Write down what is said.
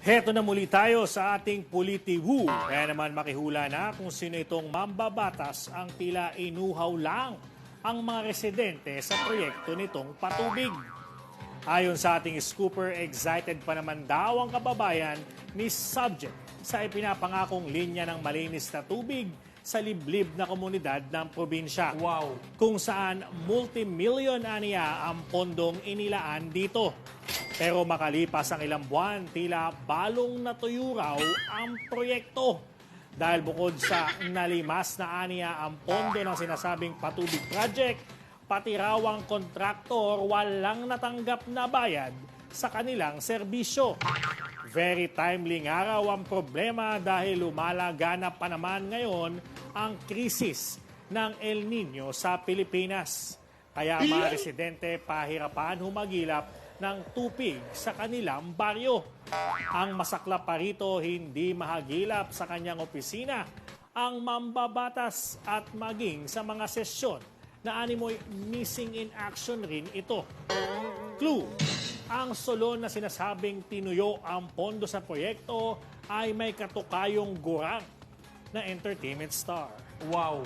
Heto na muli tayo sa ating Politiwu. Kaya naman makihula na kung sino itong mambabatas ang tila inuhaw lang ang mga residente sa proyekto nitong patubig. Ayon sa ating scooper, excited pa naman daw ang kababayan ni Subject sa ipinapangakong linya ng malinis na tubig sa liblib na komunidad ng probinsya. Wow. Kung saan multi-million aniya ang pondong inilaan dito. Pero makalipas ang ilang buwan, tila balong natuyo raw ang proyekto. Dahil bukod sa nalimas na aniya ang pondo ng sinasabing patubig project, pati raw ang kontraktor walang natanggap na bayad sa kanilang serbisyo. Very timely nga raw ang problema dahil lumalaganap pa naman ngayon ang krisis ng El Nino sa Pilipinas. Kaya mga residente pahirapan humagilap ng tupig sa kanilang baryo. Ang masakla pa rito hindi mahagilap sa kanyang opisina ang mambabatas at maging sa mga sesyon na animoy missing in action rin ito. Clue, ang solon na sinasabing tinuyo ang pondo sa proyekto ay may katukayong gurang na entertainment star. Wow.